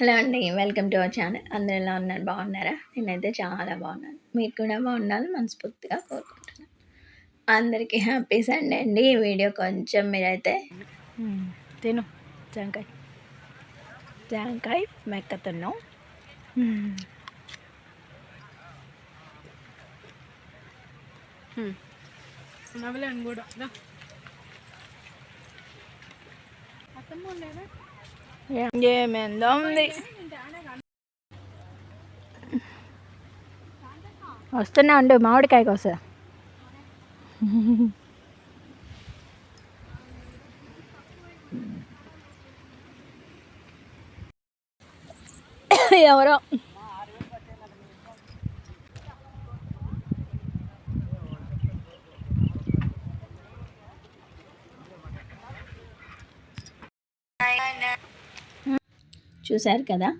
Hello అండి welcome to our channel. అందరూ ఎలా ఉన్నారు? బాగున్నారా? నేనైతే చాలా బాగున్నాను. మీరు కూడా బాగుండాలి మనస్ఫూర్తిగా కోరుకుంటున్నాను. అందరికీ హ్యాపీ సండే అండి. ఈ వీడియో కొంచెం మీరైతే తిను. జాంకాయ. జాంకాయ మెక్కతున్నాం నవ్వలేను కూడా. ఏమేందో ఉంది వస్తున్నా అండి మామిడికాయ కోసం ఎవరో చూశారు కదా?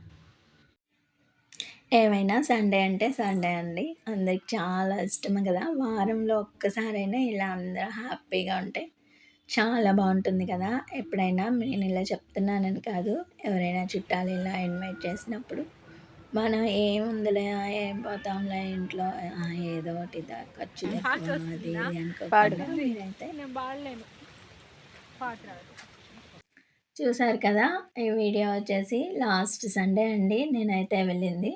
ఏమైనా సండే అంటే సండే అండి. అందరికి చాలా ఇష్టం కదా. వారంలో ఒక్కసారైనా ఇలా అందరూ హ్యాపీగా ఉంటే చాలా బాగుంటుంది కదా. ఎప్పుడైనా నేను ఇలా చెప్తున్నానని కాదు ఎవరైనా చుట్టాలు ఇలా ఇన్వైట్ చేసినప్పుడు మనం ఏముందిలే ఏం పోతాంలే ఇంట్లో ఏదో ఒకటి ఖర్చు అది ఇది అనుకోకుండా మీరైతే చూసారు కదా! ఈ వీడియో వచ్చేసి లాస్ట్ సండే అండి. నేనైతే వెళ్ళింది.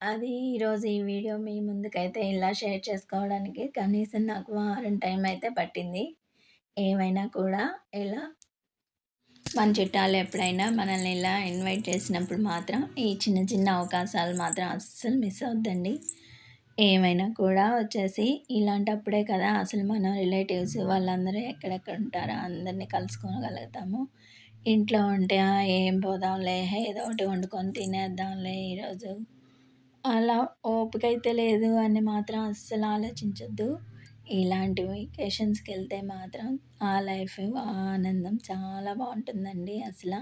అది ఈరోజు ఈ వీడియో మీ ముందుకైతే ఇలా షేర్ చేసుకోవడానికి కనీసం నాకు వారం టైం అయితే పట్టింది. ఏమైనా కూడా ఇలా మన చుట్టాలు ఎప్పుడైనా మనల్ని ఇలా ఇన్వైట్ చేసినప్పుడు మాత్రం ఈ చిన్న చిన్న అవకాశాలు మాత్రం అస్సలు మిస్ అవుద్దండి. ఏమైనా కూడా వచ్చేసి ఇలాంటప్పుడే కదా అసలు మన రిలేటివ్స్ వాళ్ళందరూ ఎక్కడెక్కడ ఉంటారో అందరినీ కలుసుకోగలుగుతాము. ఇంట్లో ఉంటే ఏం పోదాంలే ఏదో ఒకటి వండుకొని తినేద్దాంలే ఈరోజు. అలా ఓపిక అయితే లేదు అని మాత్రం అస్సలు ఆలోచించొద్దు. ఇలాంటి వెకేషన్స్కి వెళ్తే మాత్రం ఆ లైఫ్ ఆనందం చాలా బాగుంటుందండి అసలు.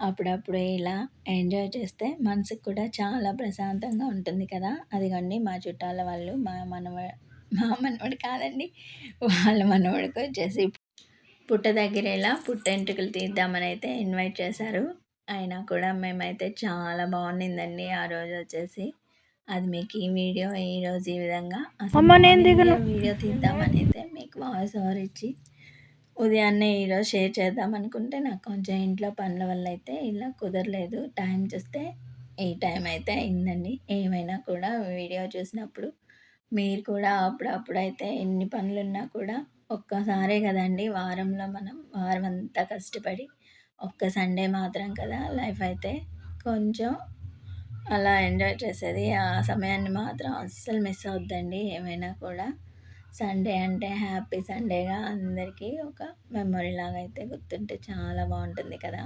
అప్పుడప్పుడు ఇలా ఎంజాయ్ చేస్తే మనసుకు కూడా చాలా ప్రశాంతంగా ఉంటుంది కదా. అదిగోండి మా చుట్టాల వాళ్ళు మా మనవ మా మనవడు కాదండి వాళ్ళ మనవడికి వచ్చేసి పుట్ట దగ్గర ఇలా పుట్ట ఎంట్రుకలు తీద్దామని అయితే ఇన్వైట్ చేశారు. అయినా కూడా మేమైతే చాలా బాగుండిందండి ఆ రోజు వచ్చేసి. అది మీకు ఈ వీడియో ఈరోజు ఈ విధంగా వీడియో తీద్దామని అయితే మీకు వాయిస్ ఓవర్ ఇచ్చి ఉదయాన్నే ఈరోజు షేర్ చేద్దాం అనుకుంటే నాకు కొంచెం ఇంట్లో పనుల వల్ల అయితే ఇలా కుదరలేదు. టైం చూస్తే ఈ టైం అయితే అయిందండి. ఏమైనా కూడా వీడియో చూసినప్పుడు మీరు కూడా అప్పుడప్పుడు అయితే ఎన్ని పనులున్నా కూడా ఒక్కసారే కదండి వారంలో మనం వారం అంతా కష్టపడి ఒక్క సండే మాత్రం కదా లైఫ్ అయితే. కొంచెం అలా ఎంజాయ్ చేసేది ఆ సమయాన్ని మాత్రం అస్సలు మిస్ అవుద్దండి ఏమైనా కూడా. సండే అంటే హ్యాపీ సండేగా అందరికీ ఒక మెమొరీ లాగా అయితే గుర్తుంటే చాలా బాగుంటుంది కదా.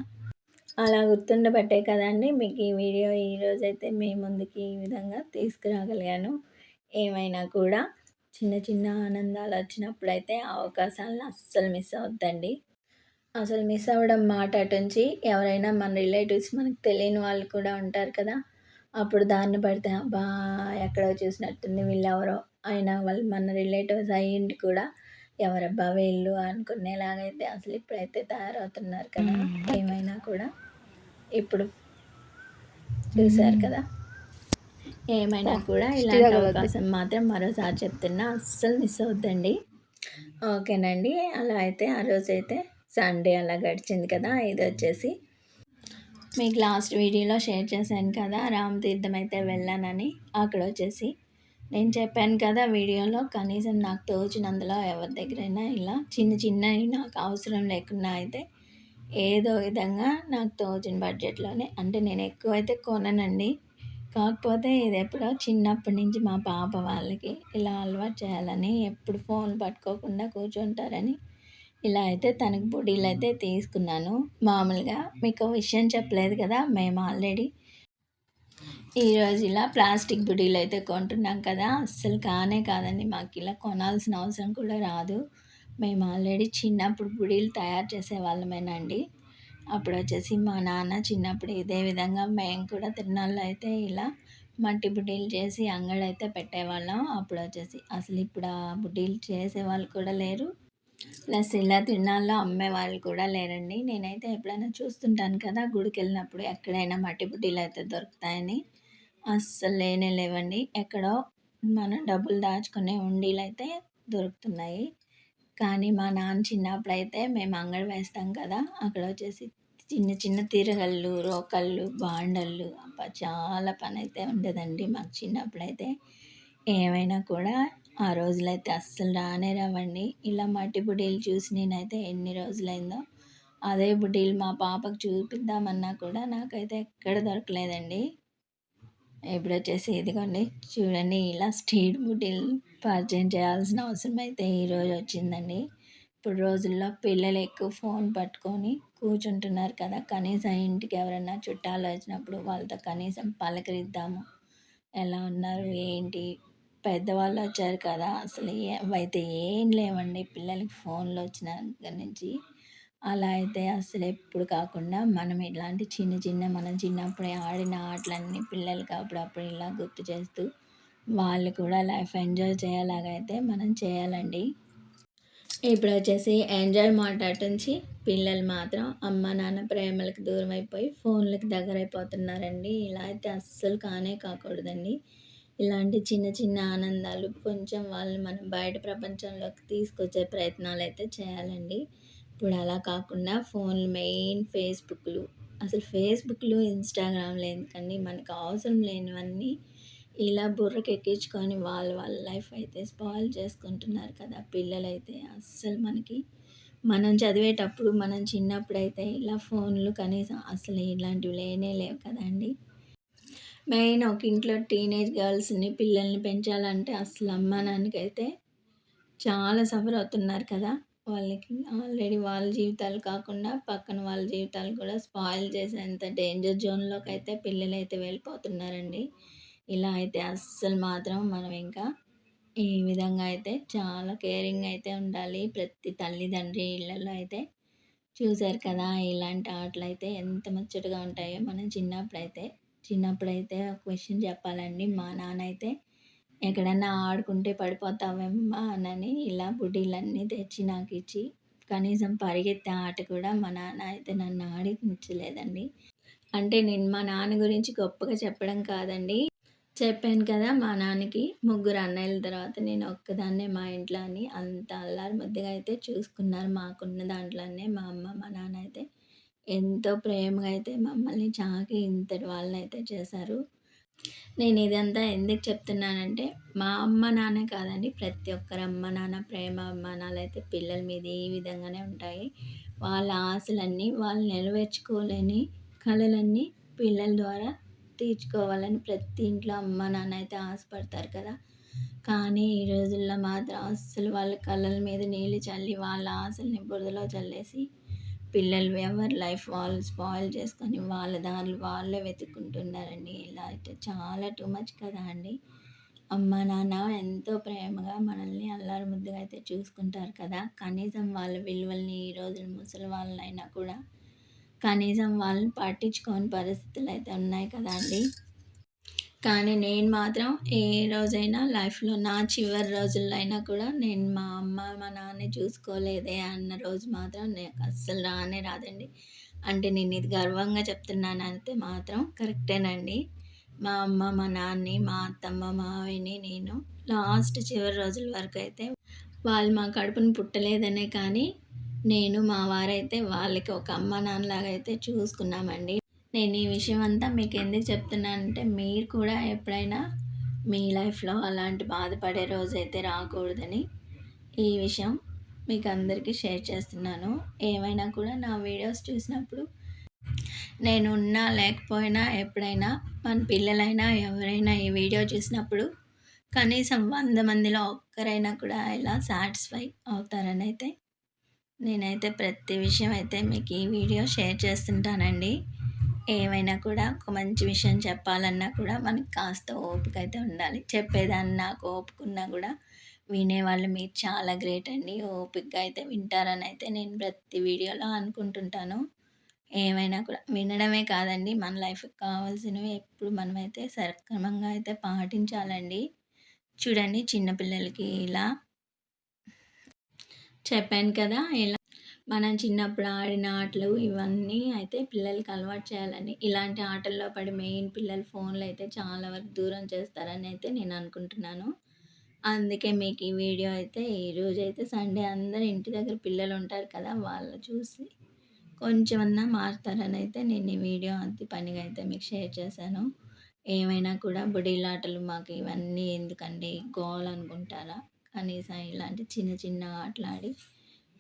అలా గుర్తుండబట్టే కదండి మీకు ఈ వీడియో ఈరోజైతే మీ ముందుకి ఈ విధంగా తీసుకురాగలిగాను. ఏమైనా కూడా చిన్న చిన్న ఆనందాలు వచ్చినప్పుడైతే అవకాశాలను అస్సలు మిస్ అవద్దండి అసలు మిస్ అవ్వడం మాట అటుంచి ఎవరైనా మన రిలేటివ్స్ మనకు తెలియని వాళ్ళు కూడా ఉంటారు కదా అప్పుడు దాన్ని పడితే బా ఎక్కడో చూసినట్టుంది వీళ్ళెవరో అయినా వాళ్ళు మన రిలేటివ్స్ అయ్యిండి కూడా ఎవరబ్బా వీళ్ళు? అనుకునేలాగైతే అసలు ఇప్పుడైతే తయారవుతున్నారు కదా ఏమైనా కూడా ఇప్పుడు చూశారు కదా. ఏమైనా కూడా ఇలాంటి అవకాశం మాత్రం మరోసారి చెప్తున్నా అస్సలు మిస్ అవుద్దండి. ఓకేనండి అలా అయితే ఆ రోజైతే సండే అలా గడిచింది కదా ఇది వచ్చేసి మీకు లాస్ట్ వీడియోలో షేర్ చేశాను కదా రామ్ తీర్థం అయితే వెళ్ళానని అక్కడ వచ్చేసి నేను చెప్పాను కదా వీడియోలో కనీసం నాకు తోచినందులో ఎవరి దగ్గరైనా ఇలా చిన్న చిన్నవి నాకు అవసరం లేకుండా అయితే ఏదో విధంగా నాకు తోచిన బడ్జెట్లోనే అంటే నేను ఎక్కువైతే కొననండి. కాకపోతే ఇది ఎప్పుడో చిన్నప్పటి నుంచి మా పాప వాళ్ళకి ఇలా అలవాటు చేయాలని ఎప్పుడు ఫోన్ పట్టుకోకుండా కూర్చుంటారని ఇలా అయితే తనకు బుడీలు అయితే తీసుకున్నాను. మామూలుగా మీకు విషయం చెప్పలేదు కదా మేము ఆల్రెడీ ఈరోజు ఇలా ప్లాస్టిక్ బుడీలు అయితే కొంటున్నాం కదా అస్సలు కానే కాదండి మాకు ఇలా కొనాల్సిన అవసరం కూడా రాదు. మేము ఆల్రెడీ చిన్నప్పుడు బుడీలు తయారు చేసే వాళ్ళమేనండి. అప్పుడు వచ్చేసి మా నాన్న చిన్నప్పుడు ఇదే విధంగా మేము కూడా తిరునాళ్ళు అయితే ఇలా మట్టి బుడ్డీలు చేసి అంగడి అయితే పెట్టేవాళ్ళం. అప్పుడు వచ్చేసి అసలు ఇప్పుడు ఆ బుడ్డీలు చేసే వాళ్ళు కూడా లేరు. ప్లస్ ఇలా తిరునాళ్ళలో అమ్మే వాళ్ళు కూడా లేరండి. నేనైతే ఎప్పుడైనా చూస్తుంటాను కదా గుడికి వెళ్ళినప్పుడు ఎక్కడైనా మట్టి బుడ్డీలు అయితే దొరుకుతాయని. అస్సలు లేనే లేవండి. ఎక్కడో మనం డబ్బులు దాచుకునే ఉండీలు అయితే దొరుకుతున్నాయి. కానీ మా నాన్న చిన్నప్పుడు అయితే మేము అంగడి వేస్తాం కదా అక్కడ వచ్చేసి చిన్న చిన్న తీరగళ్ళు రోకళ్ళు బాండళ్ళు. అబ్బా! చాలా పని అయితే ఉండేదండి మాకు చిన్నప్పుడైతే. ఏమైనా కూడా ఆ రోజులైతే అస్సలు రానే రావండి. ఇలా మట్టి బుడ్డీలు చూసి నేనైతే ఎన్ని రోజులైందో అదే బుడ్డీలు మా పాపకు చూపిద్దామన్నా కూడా నాకైతే ఎక్కడ దొరకలేదండి. ఇప్పుడు వచ్చేసి ఇదిగోండి చూడండి ఇలా స్ట్రీట్ బుడ్డీలు పరిచయం చేయాల్సిన అవసరం అయితే ఈరోజు వచ్చిందండి. ఇప్పుడు రోజుల్లో పిల్లలు ఎక్కువ ఫోన్ పట్టుకొని కూర్చుంటున్నారు కదా. కనీసం ఇంటికి ఎవరైనా చుట్టాలు వచ్చినప్పుడు వాళ్ళతో కనీసం పలకరిద్దాము. ఎలా ఉన్నారు? ఏంటి? పెద్దవాళ్ళు వచ్చారు కదా. అసలు అయితే ఏం లేవండి పిల్లలకి ఫోన్లు వచ్చిన నుంచి. అలా అయితే అసలు ఎప్పుడు కాకుండా మనం ఇలాంటి చిన్న చిన్న మనం చిన్నప్పుడే ఆడిన ఆటలన్నీ పిల్లలకి అప్పుడప్పుడు ఇలా గుర్తు చేస్తూ వాళ్ళు కూడా లైఫ్ ఎంజాయ్ చేయాలాగైతే మనం చేయాలండి. ఇప్పుడు వచ్చేసి ఎంజాయ్ మాట్లాడుంచి పిల్లలు మాత్రం అమ్మ నాన్న ప్రేమలకు దూరం అయిపోయి ఫోన్లకు దగ్గర అయిపోతున్నారండి. ఇలా అయితే అస్సలు కానే కాకూడదండి. ఇలాంటి చిన్న చిన్న ఆనందాలు కొంచెం వాళ్ళని మనం బయట ప్రపంచంలోకి తీసుకొచ్చే ప్రయత్నాలు అయితే చేయాలండి. ఇప్పుడు అలా కాకుండా ఫోన్లు మెయిన్ ఫేస్బుక్లు. అసలు ఫేస్బుక్లు ఇన్స్టాగ్రామ్లు ఎందుకండి? మనకు అవసరం లేనివన్నీ ఇలా బుర్రకెక్కించుకొని వాళ్ళ వాళ్ళ లైఫ్ అయితే స్పాయిల్ చేసుకుంటున్నారు కదా పిల్లలైతే అస్సలు మనకి. మనం చదివేటప్పుడు మనం చిన్నప్పుడైతే ఇలా ఫోన్లు కనీసం అసలు ఇలాంటివి లేనే లేవు కదండి. మెయిన్ ఒక ఇంట్లో టీనేజ్ గర్ల్స్ని పిల్లల్ని పెంచాలంటే అసలు అమ్మ నాన్నకైతే చాలా సఫర్ అవుతున్నారు కదా. వాళ్ళకి ఆల్రెడీ వాళ్ళ జీవితాలు కాకుండా పక్కన వాళ్ళ జీవితాలు కూడా స్పాయిల్ చేసేంత డేంజర్ జోన్లోకి అయితే పిల్లలు అయితే వెళ్ళిపోతున్నారండి. ఇలా అయితే అస్సలు మాత్రం మనం ఇంకా ఈ విధంగా అయితే చాలా కేరింగ్ అయితే ఉండాలి. ప్రతి తల్లిదండ్రి ఇళ్ళల్లో అయితే చూశారు కదా ఇలాంటి ఆటలు అయితే ఎంత ముచ్చటగా ఉంటాయో. మనం చిన్నప్పుడైతే చిన్నప్పుడైతే ఒక క్వశ్చన్ చెప్పాలండి. మా నాన్న అయితే ఎక్కడన్నా ఆడుకుంటే పడిపోతావేమ్మా అని ఇలా బుడ్డీలన్నీ తెచ్చి నాకు ఇచ్చి కనీసం పరిగెత్తే ఆట కూడా మా నాన్న అయితే నన్ను ఆడించలేదండి. అంటే నేను మా నాన్న గురించి గొప్పగా చెప్పడం కాదండి. చెప్పాను కదా మా నాన్నకి ముగ్గురు అన్నయ్యల తర్వాత నేను ఒక్కదాన్నే మా ఇంట్లో అని అంత అల్లారు ముద్దుగా అయితే చూసుకున్నారు. మాకున్న దాంట్లోనే మా అమ్మ మా నాన్న అయితే ఎంతో ప్రేమగా అయితే మమ్మల్ని చాకి ఇంతటి వాళ్ళని అయితే చేశారు. నేను ఇదంతా ఎందుకు చెప్తున్నానంటే మా అమ్మ నాన్న కాదండి ప్రతి ఒక్కరు అమ్మ నాన్న ప్రేమ అభిమానాలు అయితే పిల్లల మీద ఈ విధంగానే ఉంటాయి. వాళ్ళ ఆశలన్నీ వాళ్ళు నెరవేర్చుకోలేని కళలన్నీ పిల్లల ద్వారా తీర్చుకోవాలని ప్రతి ఇంట్లో అమ్మ నాన్న అయితే ఆశపడతారు కదా. కానీ ఈ రోజుల్లో మాత్రం అస్సలు వాళ్ళ కళ్ళల మీద నీళ్ళు చల్లి వాళ్ళ ఆశల్ని బురదలో చల్లేసి పిల్లలు ఎవరి లైఫ్ వాళ్ళు స్పాయిల్ చేసుకొని వాళ్ళ దారులు వాళ్ళే వెతుక్కుంటున్నారండి. ఇలా అయితే చాలా టూ మచ్ కదా అండి. అమ్మ నాన్న ఎంతో ప్రేమగా మనల్ని అల్లారు ముద్దుగా అయితే చూసుకుంటారు కదా. కనీసం వాళ్ళ విలువల్ని ఈ రోజున ముసలి వాళ్ళైనా కూడా కనీసం వాళ్ళని పట్టించుకోని పరిస్థితులు అయితే ఉన్నాయి కదా అండి. కానీ నేను మాత్రం ఏ రోజైనా లైఫ్లో నా చివరి రోజుల్లో అయినా కూడా నేను మా అమ్మ మా నాన్న చూసుకోలేదే అన్న రోజు మాత్రం నాకు అస్సలు రానే రాదండి. అంటే నేను ఇది గర్వంగా చెప్తున్నాను అంటే మాత్రం కరెక్టేనండి. మా అమ్మ మా నాన్నని మా అత్తమ్మ మావయ్యని నేను లాస్ట్ చివరి రోజుల వరకు అయితే వాళ్ళు మా కడుపుని పుట్టలేదనే కానీ నేను మా వారైతే వాళ్ళకి ఒక అమ్మ నాన్నలాగా అయితే చూసుకున్నామండి. నేను ఈ విషయం అంతా మీకు ఎందుకు చెప్తున్నానంటే మీరు కూడా ఎప్పుడైనా మీ లైఫ్లో అలాంటి బాధపడే రోజు అయితే రాకూడదని ఈ విషయం మీకు అందరికీ షేర్ చేస్తున్నాను. ఏమైనా కూడా నా వీడియోస్ చూసినప్పుడు నేను ఉన్నా లేకపోయినా ఎప్పుడైనా మన పిల్లలైనా ఎవరైనా ఈ వీడియో చూసినప్పుడు కనీసం వంద మందిలో ఒక్కరైనా కూడా ఇలా సాటిస్ఫై అవుతారని అయితే నేనైతే ప్రతి విషయం అయితే మీకు ఈ వీడియో షేర్ చేస్తుంటానండి. ఏమైనా కూడా ఒక మంచి విషయం చెప్పాలన్నా కూడా మనకి కాస్త ఓపిక అయితే ఉండాలి. చెప్పేదాన్ని నాకు ఓపుకున్నా కూడా వినేవాళ్ళు మీరు చాలా గ్రేట్ అండి. ఓపికగా అయితే వింటారని అయితే నేను ప్రతి వీడియోలో అనుకుంటుంటాను. ఏమైనా కూడా వినడమే కాదండి. మన లైఫ్కి కావాల్సినవి ఎప్పుడు మనమైతే సక్రమంగా అయితే పాటించాలండి. చూడండి చిన్నపిల్లలకి ఇలా చెప్పాను కదా ఇలా మనం చిన్నప్పుడు ఆడిన ఆటలు ఇవన్నీ అయితే పిల్లలకి అలవాటు చేయాలని. ఇలాంటి ఆటల్లో పడి మెయిన్ పిల్లలు ఫోన్లు అయితే చాలా వరకు దూరం చేస్తారని అయితే నేను అనుకుంటున్నాను. అందుకే మీకు ఈ వీడియో అయితే ఈరోజు అయితే సండే అందరు ఇంటి దగ్గర పిల్లలు ఉంటారు కదా వాళ్ళు చూసి కొంచెమన్నా మారుతారని అయితే నేను ఈ వీడియో అతి పనిగా అయితే మీకు షేర్ చేశాను. ఏమైనా కూడా బుడిలాటలు మాకు ఇవన్నీ ఎందుకండి? గోల్ అనుకుంటారా? కనీసం ఇలాంటి చిన్న చిన్న ఆటలాడి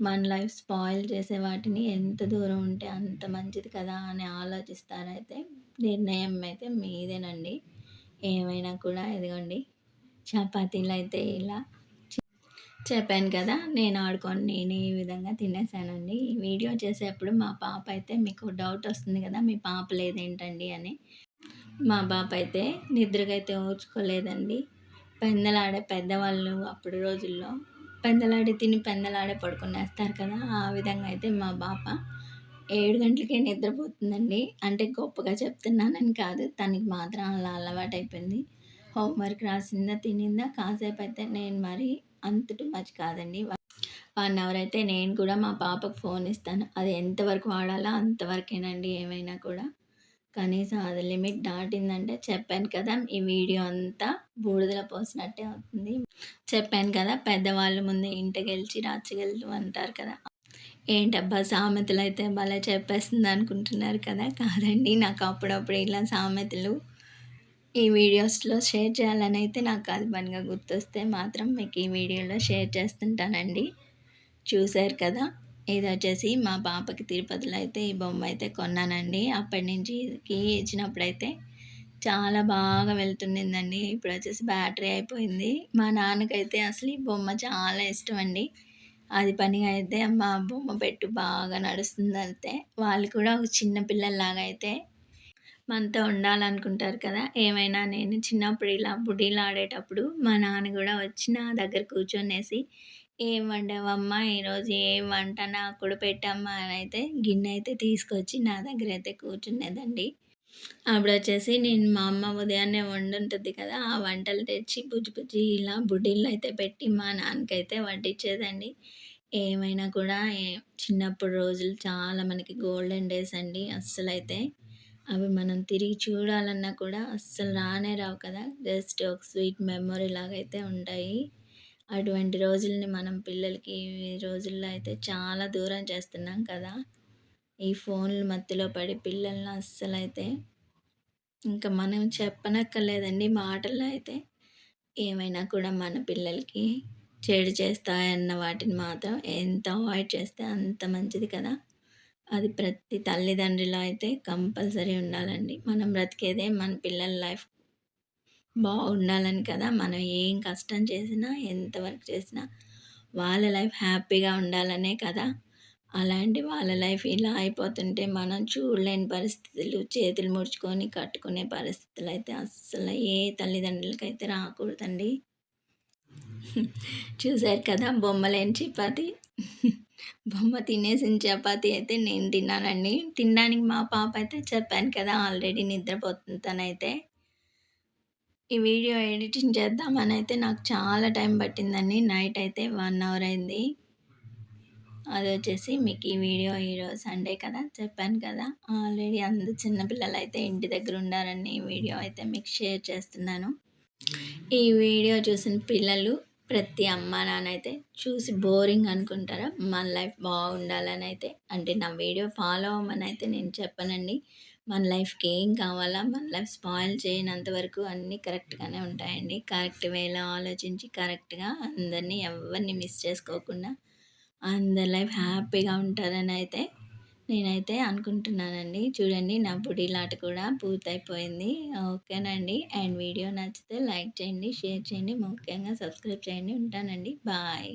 మన లైఫ్ స్పాయిల్ చేసే వాటిని ఎంత దూరం ఉంటే అంత మంచిది కదా అని ఆలోచిస్తారైతే నిర్ణయం అయితే మీదేనండి. ఏమైనా కూడా ఎదగండి చపాతీలు అయితే ఇలా చెప్పాను కదా నేను ఆడుకొని నేను ఈ విధంగా తినేసానండి. ఈ వీడియో చేసేప్పుడు మా పాప అయితే మీకు డౌట్ వస్తుంది కదా మీ పాప లేదేంటండి అని. మా పాప అయితే నిద్రకైతే ఓర్చుకోలేదండి పెందలాడే పెద్దవాళ్ళు అప్పుడు రోజుల్లో పెందలాడి తిని పెందలాడే పడుకునేస్తారు కదా ఆ విధంగా అయితే మా పాప ఏడు గంటలకే నిద్రపోతుందండి. అంటే గొప్పగా చెప్తున్నానని కాదు తనకి మాత్రం అలా అలవాటు అయిపోయింది హోంవర్క్ రాసిందా తినిందా కాసేపు అయితే నేను మరి అంత టూ కాదండి. వన్ అవర్ అయితే నేను కూడా మా పాపకు ఫోన్ ఇస్తాను. అది ఎంతవరకు వాడాలో అంతవరకేనండి ఏమైనా కూడా. కనీసం అది లిమిట్ దాటిందంటే చెప్పాను కదా ఈ వీడియో అంతా బూడిదలో పోసినట్టే అవుతుంది. చెప్పాను కదా పెద్దవాళ్ళు ముందు ఇంటికి గెలిచి రాచగెలు అంటారు కదా. ఏంటబ్బా సామెతలు అయితే భలే చెప్పేస్తుంది అనుకుంటున్నారు కదా. కాదండి నాకు అప్పుడప్పుడు ఇలా సామెతలు ఈ వీడియోస్లో షేర్ చేయాలని అయితే నాకు అది పనిగా గుర్తొస్తే మాత్రం మీకు ఈ వీడియోలో షేర్ చేస్తుంటానండి. చూశారు కదా ఇది వచ్చేసి మా పాపకి తిరుపతిలో అయితే ఈ బొమ్మ అయితే కొన్నానండి. అప్పటి నుంచి ఇచ్చినప్పుడైతే చాలా బాగా వెళ్తుండిందండి. ఇప్పుడు వచ్చేసి బ్యాటరీ అయిపోయింది. మా నాన్నకైతే అసలు ఈ బొమ్మ చాలా ఇష్టం అండి అది పనిగా అయితే మా బొమ్మ పెట్టు బాగా నడుస్తుంది అయితే వాళ్ళు కూడా ఒక చిన్న పిల్లల్లాగా అయితే మనతో ఉండాలనుకుంటారు కదా. ఏమైనా నేను చిన్నప్పుడు ఇలా బుడీలు ఆడేటప్పుడు మా నాన్న కూడా వచ్చి నా దగ్గర కూర్చొనేసి ఏం వండావమ్మా? ఈరోజు ఏం వంట? నాకు పెట్టమ్మా అని అయితే గిన్నె అయితే తీసుకొచ్చి నా దగ్గర అయితే కూర్చున్నదండి అప్పుడు వచ్చేసి నేను మా అమ్మ ఉదయాన్నే వండుంటుంది కదా ఆ వంటలు తెచ్చి బుజ్జి బుజ్జి ఇలా బుడ్డీలు అయితే పెట్టి మా నాన్నకైతే వడ్డించేదండి ఏమైనా కూడా చిన్నప్పుడు రోజులు చాలా మనకి గోల్డెన్ డేస్ అండి అస్సలైతే. అవి మనం తిరిగి చూడాలన్నా కూడా అస్సలు రానే రావు కదా జస్ట్ ఒక స్వీట్ మెమొరీ లాగైతే ఉంటాయి. అటువంటి రోజుల్ని మనం పిల్లలకి ఈ రోజుల్లో అయితే చాలా దూరం చేస్తున్నాం కదా. ఈ ఫోన్లు మత్తులో పడి పిల్లల్ని అస్సలైతే ఇంకా మనం చెప్పనక్కర్లేదండి. మాటల్లో అయితే ఏమైనా కూడా మన పిల్లలకి చెడు చేస్తాయన్న వాటిని మాత్రం ఎంత అవాయిడ్ చేస్తే అంత మంచిది కదా. అది ప్రతి తల్లిదండ్రులు అయితే కంపల్సరీ ఉండాలండి. మనం బ్రతికేదే మన పిల్లల లైఫ్. బాగుండాలని కదా. మనం ఏం కష్టం చేసినా ఎంత వర్క్ చేసినా వాళ్ళ లైఫ్ హ్యాపీగా ఉండాలనే కదా. అలాంటి వాళ్ళ లైఫ్ ఇలా అయిపోతుంటే మనం చూడలేని పరిస్థితులు చేతులు ముడుచుకొని కట్టుకునే పరిస్థితులు అయితే అస్సలు ఏ తల్లిదండ్రులకైతే రాకూడదండి. చూశారు కదా బొమ్మలేని చపాతి. బొమ్మ తినేసిన చపాతి అయితే నేను తిన్నానండి. తినడానికి మా పాప అయితే చెప్పాను కదా ఆల్రెడీ నిద్రపోతుంది తనైతే. ఈ వీడియో ఎడిటింగ్ చేద్దామని అయితే నాకు చాలా టైం పట్టిందండి. నైట్ అయితే వన్ అవర్ అయింది. అది వచ్చేసి మీకు ఈ వీడియో ఈరోజు సండే కదా? చెప్పాను కదా? ఆల్రెడీ అందరు చిన్నపిల్లలు అయితే ఇంటి దగ్గర ఉండారని ఈ వీడియో అయితే మీకు షేర్ చేస్తున్నాను. ఈ వీడియో చూసిన పిల్లలు ప్రతి అమ్మ నాన్నైతే చూసి బోరింగ్ అనుకుంటారా? మన లైఫ్ బాగుండాలని అయితే. అంటే నా వీడియో ఫాలో అవ్వమని అయితే నేను చెప్పనండి. మన లైఫ్కి ఏం కావాలా మన లైఫ్ స్పాయిల్ చేయనంత వరకు అన్నీ కరెక్ట్గానే ఉంటాయండి. కరెక్ట్ వేలో ఆలోచించి కరెక్ట్గా అందరినీ ఎవరిని మిస్ చేసుకోకుండా అందరి లైఫ్ హ్యాపీగా ఉంటారని అయితే నేనైతే అనుకుంటున్నానండి. చూడండి నా బుడిలాట కూడా పూర్తయిపోయింది. ఓకేనండి. అండ్ వీడియో నచ్చితే లైక్ చేయండి షేర్ చేయండి ముఖ్యంగా సబ్స్క్రైబ్ చేయండి. ఉంటానండి. బాయ్.